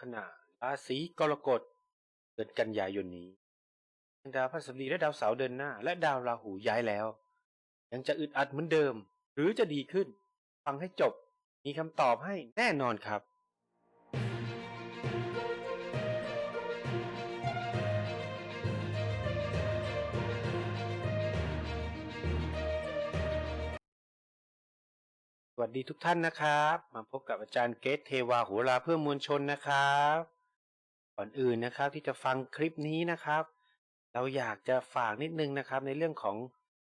ขณะราศีกรกฎเดือนกันยายนนี้ดาวพฤหัสบดีและดาวเสาร์เดินหน้า และดาวราหูย้ายแล้ว ยังจะอึดอัดเหมือนเดิม หรือจะดีขึ้น ฟังให้จบ มีคำตอบให้แน่นอนครับ วัสดีทุกท่านนะครับ มาพบกับอาจารย์เกตเทวาโหราเพื่อมวลชนนะครับก่อนอื่นนะครับที่จะฟังคลิปนี้นะครับ เราอยากจะฝากนิดนึงนะครับ ในเรื่องของ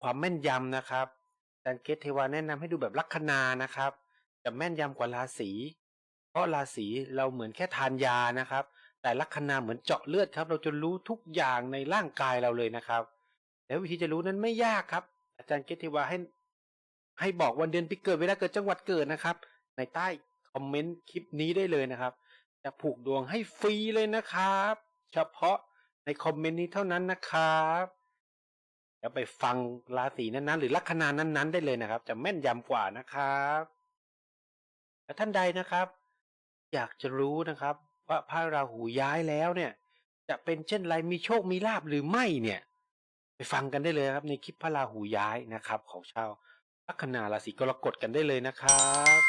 ความแม่นยำนะครับอาจารย์เกตเทวาแนะนำให้ดูแบบลัคนานะครับ จะแม่นยำกว่าราศีเพราะราศีเราเหมือนแค่ทานยานะครับ แต่ลัคนาเหมือนเจาะเลือดครับ เราจะรู้ทุกอย่างในร่างกายเราเลยนะครับ แล้ววิธีจะรู้นั้นไม่ยากครับ อาจารย์เกตเทวาให้ ให้บอกวันเดือนปีเกิดเวลาเกิดจังหวัดเกิดนะครับ ในใต้คอมเมนต์คลิปนี้ได้เลยนะครับ จะผูกดวงให้ฟรีเลยนะครับ เฉพาะในคอมเมนต์นี้เท่านั้นนะครับแล้วไปฟังราศีนั้นๆ หรือลัคนานั้นๆ ได้เลยนะครับ จะแม่นยำกว่านะครับและท่านใดนะครับ อยากจะรู้นะครับ ว่าพระราหูย้ายแล้วเนี่ย จะเป็นเช่นไรมีโชคมีลาบหรือไม่เนี่ย ไปฟังกันได้เลยครับ ในคลิปพระราหูย้ายนะครับ ของชาว ลัคนาราศีกรกฎกันได้เลยนะครับ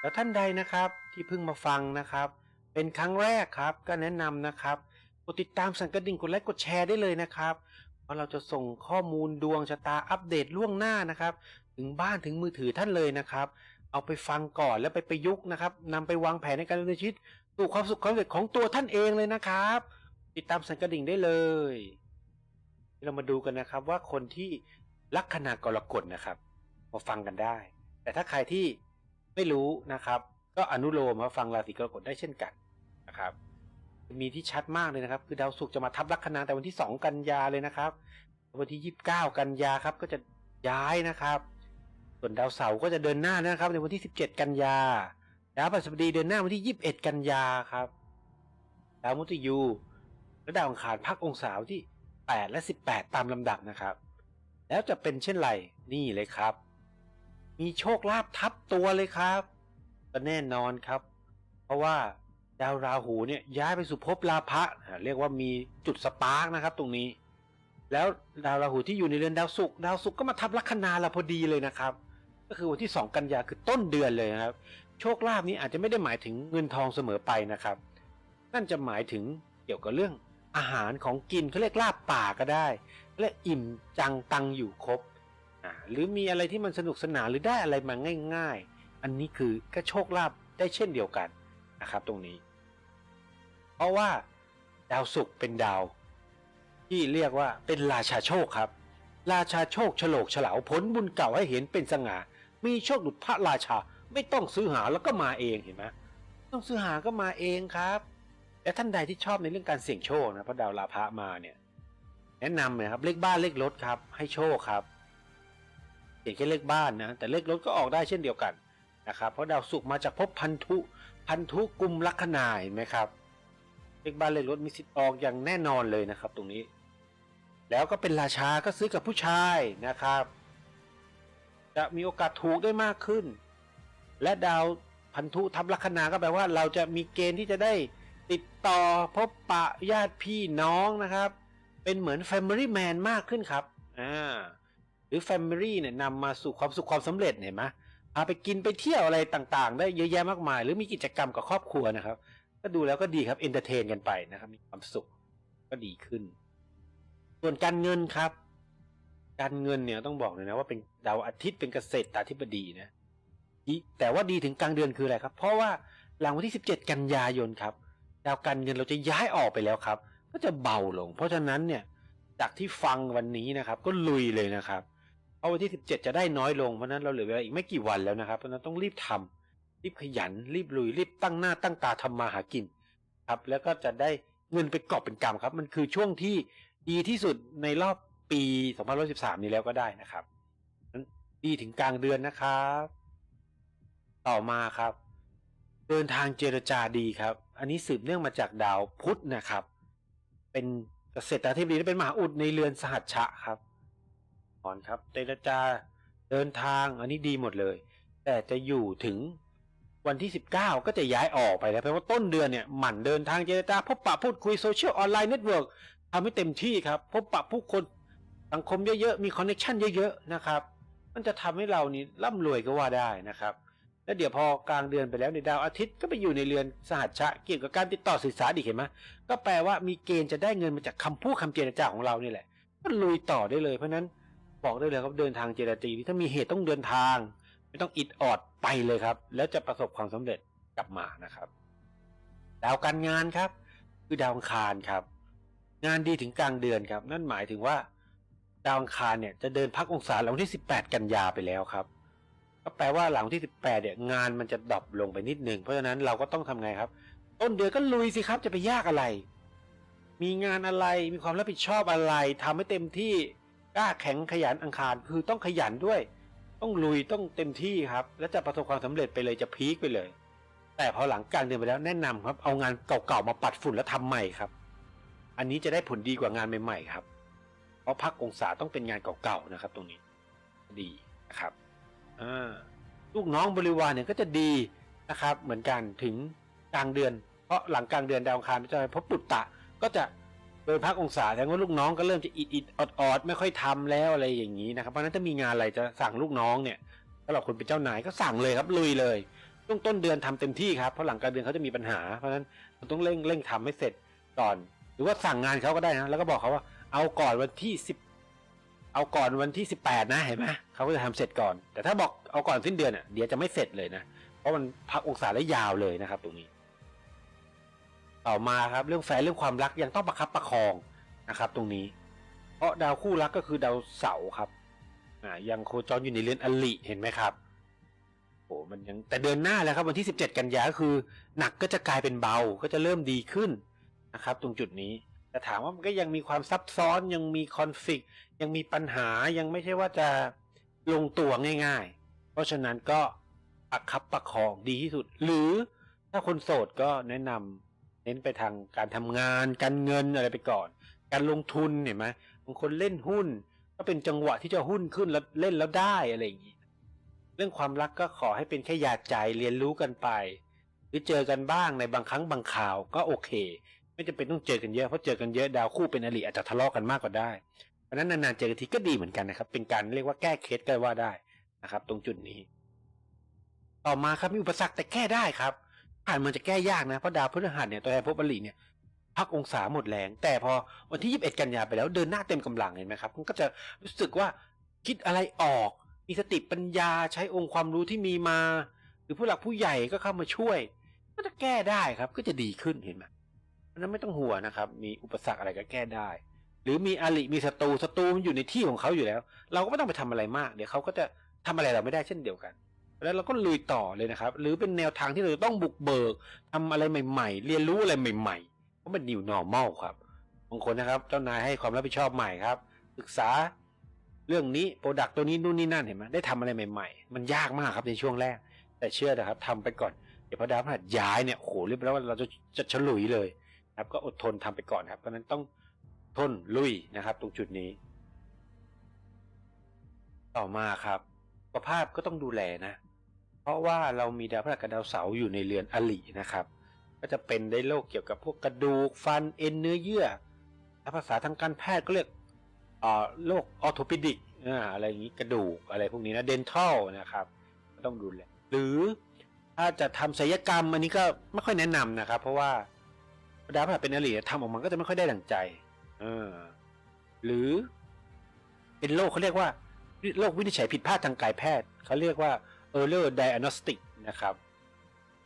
แล้วท่านใดนะครับที่เพิ่งมาฟังนะครับ เป็นครั้งแรกครับก็แนะนำนะครับกดติดตามสั่นกระดิ่งกดไลค์กดแชร์ได้เลยนะครับเพราะเราจะส่งข้อมูลดวงชะตาอัปเดตล่วงหน้านะครับ ถึงบ้านถึงมือถือท่านเลยนะครับ เอาไปฟังก่อนแล้วไปประยุกต์นะครับนำไปวางแผนในการดำเนินชีวิตสู่ความสุขความสำเร็จของตัวท่านเองเลยนะครับ ติดตามสั่นกระดิ่งได้เลย เรามาดูกันนะครับว่าคนที่ ลัคนากรกฎนะครับมาฟังกันได้ แต่ถ้าใครที่ไม่รู้นะครับ ก็อนุโลมมาฟังราศีกรกฎได้เช่นกันนะครับมีที่ชัดมากเลยนะครับ คือดาวศุกร์จะมาทับลัคนาแต่วันที่ 2 กันยาเลยนะครับ วันที่ 29 กันยาครับก็จะย้ายนะครับ ส่วนดาวเสาร์ก็จะเดินหน้านะครับ ในวันที่ 17 กันยาดาวพฤหัสบดีเดินหน้าวันที่ 21 กันยาครับดาวมุตยูและดาวอังคารพักองศาที่ 8 และ 18 ตามลำดับนะครับ แล้วจะเป็นเช่นไรนี่เลยครับ มีโชคลาภทับตัวเลยครับ ก็แน่นอนครับ เพราะว่าดาวราหูเนี่ยย้ายไปสู่ภพลาภะเรียกว่ามีจุดสปาร์กนะครับ ตรงนี้ แล้วดาวราหูที่อยู่ในเรือนดาวศุกร์ดาวศุกร์ก็มาทับลัคนาเราพอดีเลยนะครับ ก็คือวันที่ 2 กันยาคือต้นเดือนเลยนะครับ โชคลาภนี้อาจจะไม่ได้หมายถึงเงินทองเสมอไปนะครับ นั่นจะหมายถึงเกี่ยวกับเรื่อง อาหารของกินเขาเรียกลาบป่าก็ได้และอิ่มจังตังอยู่ครบอ่าหรือมีอะไรที่มันสนุกสนานหรือได้อะไรมาง่าย ๆ อันนี้คือก็โชคลาภได้เช่นเดียวกันนะครับตรงนี้ เพราะว่าดาวศุกร์เป็นดาว ที่เรียกว่าเป็นราชาโชคครับ ราชาโชคฉลกฉลาวผลบุญเก่าให้เห็นเป็นสง่ามีโชคดุจพระราชาไม่ต้องซื้อหาแล้วก็มาเองเห็นไหมต้องซื้อหาก็มาเองครับ และท่านใดที่ชอบในเรื่องการเสี่ยงโชคนะพระดาวลาภะมาเนี่ย แนะนำเลยครับเลขบ้านเลขรถครับ ให้โชคครับเขียนแค่เลขบ้านนะแต่เลขรถก็ออกได้เช่นเดียวกันนะครับเพราะดาวศุกร์มาจากภพพันธุพันธุกุมลัคนาเห็นไหมครับ เลขบ้านเลขรถมีสิทธิ์ออกอย่างแน่นอนเลยนะครับ ตรงนี้ แล้วก็เป็นราชาก็ซื้อกับผู้ชายนะครับ จะมีโอกาสถูกได้มากขึ้น และดาวพันธุทับลัคนาก็แปลว่า เราจะมีเกณฑ์ที่จะได้ ติดต่อพบปะญาติพี่น้องนะครับ เป็นเหมือน Family Man มากขึ้นครับอ่าหรือ Family เนี่ยนำมาสู่ความสุขความสำเร็จเห็นไหมพาไปกินไปเที่ยวอะไรต่างๆ ได้เยอะแยะมากมาย หรือมีกิจกรรมกับครอบครัวนะครับ ก็ดูแล้วก็ดีครับเอนเตอร์เทนกันไปนะครับ มีความสุขก็ดีขึ้น ส่วนการเงินครับ การเงินเนี่ยต้องบอกเลยนะว่าเป็นดาวอาทิตย์เป็นเกษตราธิบดีนะดีแต่ว่าดีถึงกลางเดือนคืออะไรครับ เพราะว่าหลังวันที่ 17 กันยายนครับ ดาวการเงินเราจะย้ายออกไปแล้วครับ ก็จะเบาลง เพราะฉะนั้นเนี่ยจากที่ฟังวันนี้นะครับ ก็ลุยเลยนะครับเพราะวันที่ 17 จะได้น้อยลงเพราะฉะนั้นเราเหลือเวลาอีกไม่กี่วันแล้วนะครับเพราะฉะนั้นต้องรีบทำรีบขยัน รีบลุยรีบตั้งหน้าตั้งตาทำมาหากินครับ แล้วก็จะได้เงินไปกอบเป็นกำครับ มันคือช่วงที่ดีที่สุดในรอบปี 2013 นี้แล้วก็ได้นะครับดีถึงกลางเดือนนะครับ ต่อมาครับ เดินทางเจรจาดีครับ อันนี้สืบเนื่องมาจากดาวพุธนะครับ เป็นเกษตราธิบดีและเป็นมหาอุดในเรือนสหัชชะครับก่อนครับเจรจาเดินทางอันนี้ดีหมดเลย แต่จะอยู่ถึงวันที่ 19 ก็จะย้ายออกไปแล้วเพราะว่าต้นเดือนเนี่ยหมั่นเดินทางเจรจาพบปะพูดคุยโซเชียลออนไลน์เน็ตเวิร์กทำให้เต็มที่ครับ พบปะผู้คนสังคมเยอะๆ มีคอนเนคชันเยอะๆ นะครับ มันจะทำให้เรานี่ร่ำรวยก็ว่าได้นะครับ แล้วเดี๋ยวพอกลางเดือนไปแล้วในดาวอาทิตย์ก็ไปอยู่ในเรือนสหัชชะเกี่ยวกับการติดต่อสื่อสารอีกเห็นไหมก็แปลว่ามีเกณฑ์จะได้เงินมาจากคำพูดคำเจรจาของเรานี่แหละก็ลุยต่อได้เลยเพราะนั้นบอกได้เลยครับเดินทางเจรจาที่ถ้ามีเหตุต้องเดินทาง ไม่ต้องอิดออดไปเลยครับ แล้วจะประสบความสำเร็จกลับมานะครับ ดาวการงานครับ คือดาวอังคารครับ งานดีถึงกลางเดือนครับ นั่นหมายถึงว่า ดาวอังคารเนี่ยจะเดินพักองศาหลังวันที่ 18 กันยาไปแล้วครับ ก็แปลว่าหลังวันที่ 18 เนี่ยงานมันจะดรอปลงไปนิดหนึ่งเพราะฉะนั้นเราก็ต้องทำไงครับ ต้นเดือนก็ลุยสิครับจะไปยากอะไร มีงานอะไรมีความรับผิดชอบอะไรทำให้เต็มที่กล้าแข็งขยันอังคารคือต้องขยันด้วย ต้องลุยต้องเต็มที่ครับ และจะประสบความสำเร็จไปเลยจะพีคไปเลย แต่พอหลังกลางเดือนไปแล้วแนะนำครับ เอางานเก่าๆมาปัดฝุ่นแล้วทำใหม่ครับ อันนี้จะได้ผลดีกว่างานใหม่ๆครับ เพราะพักองศาต้องเป็นงานเก่าๆนะครับ ตรงนี้ ดีนะครับ ลูกน้องบริวารเนี่ยก็จะดีนะครับเหมือนกันถึงกลางเดือน เพราะหลังกลางเดือนดาวอังคารจะพบปุตตะก็จะโดยพักองศาแสดงว่าลูกน้องก็เริ่มจะอิดอิดออดออดไม่ค่อยทำแล้วอะไรอย่างนี้นะครับเพราะนั้นถ้ามีงานอะไรจะสั่งลูกน้องเนี่ยสำหรับคนเป็นเจ้านายก็สั่งเลยครับลุยเลยช่วงต้นเดือนทำเต็มที่ครับเพราะหลังกลางเดือนเขาจะมีปัญหา เพราะฉะนั้นต้องเร่งเร่งทำให้เสร็จก่อน หรือว่าสั่งงานเขาก็ได้นะแล้วก็บอกเขาว่าเอาก่อนวันที่สิบ เอาก่อนวันที่สิบแปดนะเห็นไหมเขาก็จะทำเสร็จก่อน แต่ถ้าบอกเอาก่อนสิ้นเดือนอะเดี๋ยวจะไม่เสร็จเลยนะ เพราะมันพักองศาได้ยาวเลยนะครับ ตรงนี้ ต่อมาครับเรื่องแฟนเรื่องความรักยังต้องประคับประคองนะครับ ตรงนี้ เพราะดาวคู่รักก็คือดาวเสาร์ครับอ่ายังโคจรอยู่ในเรือนอลิเห็นไหมครับโอ้มันยังแต่เดือนหน้าแล้วครับวันที่ 17 กันยาคือ หนักก็จะกลายเป็นเบาก็จะเริ่มดีขึ้นนะครับ ตรงจุดนี้ แต่ถามว่ามันก็ยังมีความซับซ้อนยังมีคอนฟ lict ยังมีปัญหายังไม่ใช่ว่าจะลงตัวง่ายๆ เพราะฉะนั้นก็ประคับประคองดีที่สุด หรือถ้าคนโสดก็แนะนำเน้นไปทางการทำงาน การเงินอะไรไปก่อน การลงทุนเห็นไหมบางคนเล่นหุ้น ก็เป็นจังหวะที่จะหุ้นขึ้นแล้วเล่นแล้วได้อะไรอย่างนี้เรื่องความรักก็ขอให้เป็นแค่ยาใจเรียนรู้กันไป หรือเจอกันบ้างในบางครั้งบางข่าวก็โอเค ไม่จำเป็นต้องเจอกันเยอะเพราะเจอกันเยอะดาวคู่เป็นอริอาจจะทะเลาะกันมากกว่าได้เพราะนั้นนานๆเจอกันทีก็ดีเหมือนกันนะครับ เป็นการเรียกว่าแก้เคล็ดก็ว่าได้นะครับ ตรงจุดนี้ ต่อมาครับมีอุปสรรคแต่แก้ได้ครับผ่านมันจะแก้ยากนะเพราะดาวพฤหัสเนี่ยตัวแทนภพอริเนี่ยพักองศาหมดแรง แต่พอวันที่ 21 กันยาไปแล้วเดินหน้าเต็มกำลังเห็นไหมครับมันก็จะรู้สึกว่าคิดอะไรออก มีสติปัญญาใช้องค์ความรู้ที่มีมา หรือผู้หลักผู้ใหญ่ก็เข้ามาช่วย ก็จะแก้ได้ครับ ก็จะดีขึ้นเห็นไหม นั้นไม่ต้องห่วงนะครับ มีอุปสรรคอะไรก็แก้ได้ หรือมีอริมีศัตรูศัตรูมันอยู่ในที่ของเขาอยู่แล้ว เราก็ไม่ต้องไปทำอะไรมาก เดี๋ยวเขาก็จะทำอะไรเราไม่ได้เช่นเดียวกัน แล้วเราก็ลุยต่อเลยนะครับ หรือเป็นแนวทางที่เราต้องบุกเบิกทำอะไรใหม่ ๆ เรียนรู้อะไรใหม่ๆเพราะมัน new normal ครับบางคนนะครับ เจ้านายให้ความรับผิดชอบใหม่ครับศึกษาเรื่องนี้โปรดักตัวนี้นู่นนี่นั่นเห็นไหมได้ทำอะไรใหม่ ๆ มันยากมากครับในช่วงแรก แต่เชื่อนะครับทำไปก่อนเดี๋ยวพอดาวพฤหัสย้ายเนี่ยโอ้โหเรียบร้อยว่าเราจะจะฉลุยเลย ครับก็อดทนทำไปก่อนครับเพราะนั้นต้องทนลุยนะครับ ตรงจุดนี้ ต่อมาครับสุขภาพก็ต้องดูแลนะ เพราะว่าเรามีดาวพฤหัสกับดาวเสาร์อยู่ในเรือนอลินะครับ ก็จะเป็นได้โรคเกี่ยวกับพวกกระดูกฟันเอ็นเนื้อเยื่อถ้าภาษาทางการแพทย์ก็เรียกโรคออโทปิดิกอะไรอย่างนี้กระดูกอะไรพวกนี้นะเดนทัลนะครับต้องดูแลหรือถ้าจะทำศัลยกรรมอันนี้ก็ไม่ค่อยแนะนำนะครับ เพราะว่า ดาวพฤหัสเป็นอริทำออกมาก็จะไม่ค่อยได้ดังใจ เออ หรือ เป็นโรคเขาเรียกว่าโรควินิจฉัยผิดพลาดทางการแพทย์ เขาเรียกว่า early diagnostic นะครับ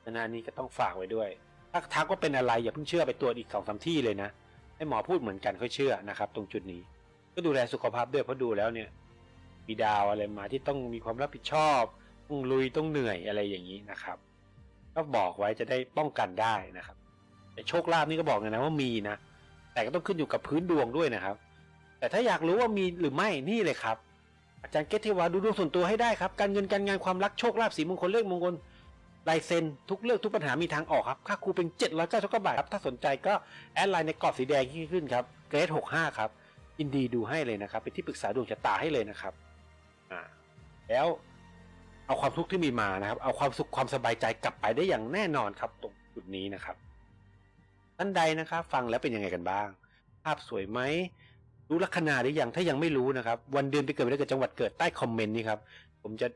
ดังนั้นนี้ก็ต้องฝากไว้ด้วย ถ้าทักว่าเป็นอะไรอย่าเพิ่งเชื่อไปตรวจอีกสองสามที่เลยนะให้หมอพูดเหมือนกันค่อยเชื่อนะครับ ตรงจุดนี้ ก็ดูแลสุขภาพด้วยเพราะดูแล้วเนี่ยมีดาวอะไรมาที่ต้องมีความรับผิดชอบต้องลุยต้องเหนื่อยอะไรอย่างนี้นะครับ ก็บอกไว้จะได้ป้องกันได้นะครับ โชคลาภนี่ก็บอกเลยนะว่ามีนะ แต่ก็ต้องขึ้นอยู่กับพื้นดวงด้วยนะครับ แต่ถ้าอยากรู้ว่ามีหรือไม่นี่เลยครับ อาจารย์เกตเทวาดูดวงส่วนตัวให้ได้ครับ การเงินการงานความรักโชคลาภสีมงคลเลขมงคลลายเซ็นทุกเรื่องทุกปัญหามีทางออกครับ ค่าครูเป็น 7 9 9บาทครับ ถ้าสนใจก็แอดไลน์ในกรอบสีแดงที่ขึ้นครับ เกรด65 ครับยินดีดูให้เลยนะครับ เป็นที่ปรึกษาดวงชะตาให้เลยนะครับ อ่า แล้วเอาความทุกข์ที่มีมานะครับ เอาความสุขความสบายใจกลับไปได้อย่างแน่นอนครับ ตรงจุดนี้นะครับ ท่านใดนะครับ ฟังแล้วเป็นยังไงกันบ้าง ภาพสวยไหมรู้ลัคนาหรือยังถ้ายังไม่รู้นะครับ วันเดือนปีเกิดวันเดือเกิดจังหวัดเกิดใต้คอมเมนต์นี้ครับผมจะ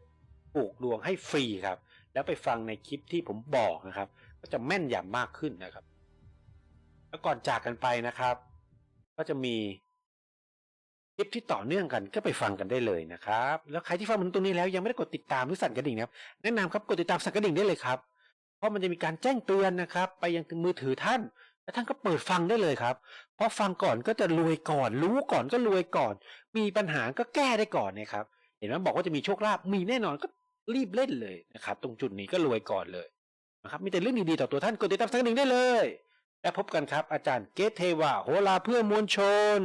ปลูกดวงให้ฟรีครับ แล้วไปฟังในคลิปที่ผมบอกนะครับ ก็จะแม่นยำมากขึ้นนะครับ แล้วก่อนจากกันไปนะครับ ก็จะมีคลิปที่ต่อเนื่องกันก็ไปฟังกันได้เลยนะครับ แล้วใครที่ฟังมาถึงตรงนี้แล้วยังไม่ได้กดติดตามหรือสั่นกระดิ่งนะครับแนะนำครับกดติดตามสั่นกระดิ่งได้เลยครับ เพราะมันจะมีการแจ้งเตือนนะครับ ไปยังถึงมือถือท่าน แล้วท่านก็เปิดฟังได้เลยครับ เพราะฟังก่อนก็จะรวยก่อน รู้ก่อนก็รวยก่อน มีปัญหาก็แก้ได้ก่อนนะครับ เห็นไหมบอกว่าจะมีโชคลาภมีแน่นอนก็รีบเล่นเลยนะครับ ตรงจุดนี้ก็รวยก่อนเลยนะครับมีแต่เรื่องดีๆต่อตัวท่านกดติดตามสั่นกระดิ่งได้เลย และพบกันครับอาจารย์เกตเทวาโหราเพื่อมวลชน